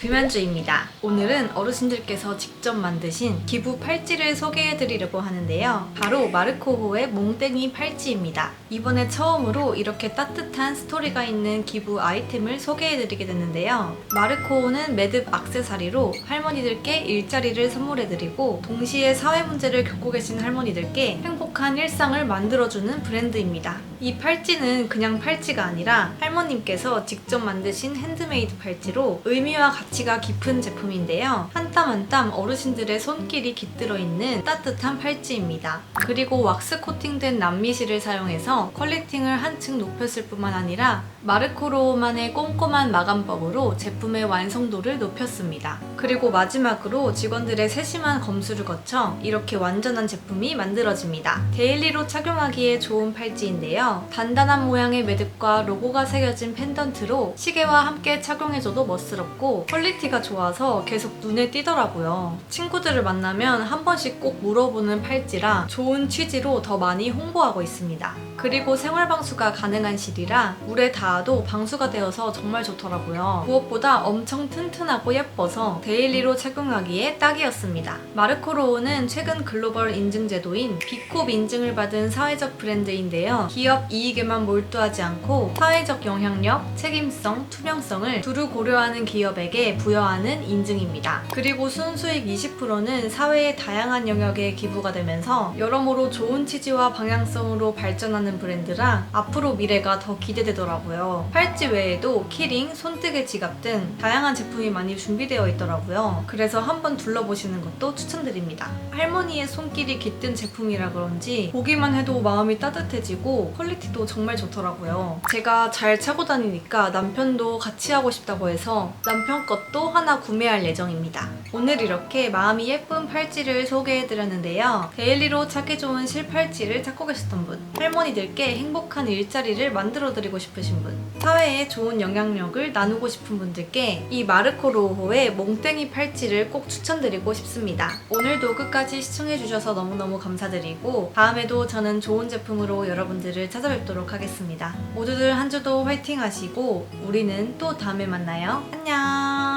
김현주입니다. 오늘은 어르신들께서 직접 만드신 기부 팔찌를 소개해 드리려고 하는데요. 바로 마르코호의 몽땡이 팔찌입니다. 이번에 처음으로 이렇게 따뜻한 스토리가 있는 기부 아이템을 소개해 드리게 됐는데요. 마르코호는 매듭 악세사리로 할머니들께 일자리를 선물해 드리고 동시에 사회 문제를 겪고 계신 할머니들께 행복한 일상을 만들어주는 브랜드입니다. 이 팔찌는 그냥 팔찌가 아니라 할머님께서 직접 만드신 핸드메이드 팔찌로 의미와 가치가 깊은 제품인데요. 한 땀 한 땀 어르신들의 손길이 깃들어 있는 따뜻한 팔찌입니다. 그리고 왁스 코팅된 남미실을 사용해서 퀄리팅을 한층 높였을 뿐만 아니라 마르코로만의 꼼꼼한 마감법으로 제품의 완성도를 높였습니다. 그리고 마지막으로 직원들의 세심한 검수를 거쳐 이렇게 완전한 제품이 만들어집니다. 데일리로 착용하기에 좋은 팔찌인데요. 단단한 모양의 매듭과 로고가 새겨진 펜던트로 시계와 함께 착용해줘도 멋스 럽고 퀄리티가 좋아서 계속 눈에 띄더라고요. 친구들을 만나면 한 번씩 꼭 물어보는 팔찌라 좋은 취지로 더 많이 홍보하고 있습니다. 그리고 생활 방수가 가능한 실이라 물에 닿아도 방수가 되어서 정말 좋더라고요. 무엇보다 엄청 튼튼하고 예뻐서 데일리로 착용하기에 딱이었습니다. 마르코로우는 최근 글로벌 인증 제도인 비콥 인증을 받은 사회적 브랜드인데요. 기업 이익에만 몰두하지 않고 사회적 영향력, 책임성, 투명성을 두루 고려하는 기업에게 부여하는 인증입니다. 그리고 순수익 20%는 사회의 다양한 영역에 기부가 되면서 여러모로 좋은 취지와 방향성으로 발전하는 브랜드라 앞으로 미래가 더 기대되더라고요. 팔찌 외에도 키링, 손뜨개 지갑 등 다양한 제품이 많이 준비되어 있더라고요. 그래서 한번 둘러보시는 것도 추천드립니다. 할머니의 손길이 깃든 제품이라 그런지 보기만 해도 마음이 따뜻해지고 퀄리티도 정말 좋더라고요. 제가 잘 차고 다니니까 남편도 같이 하고 싶다고 해서 남편 것도 하나 구매할 예정입니다. 오늘 이렇게 마음이 예쁜 팔찌를 소개해드렸는데요. 데일리로 찾기 좋은 실팔찌를 찾고 계셨던 분, 할머니들께 행복한 일자리를 만들어드리고 싶으신 분, 사회에 좋은 영향력을 나누고 싶은 분들께 이 마르코 로호의 몽땡이 팔찌를 꼭 추천드리고 싶습니다. 오늘도 끝까지 시청해주셔서 너무너무 감사드리고 다음에도 저는 좋은 제품으로 여러분들을 찾아뵙도록 하겠습니다. 모두들 한 주도 화이팅 하시고 우리는 또 다음에 만나요. 안녕! 안.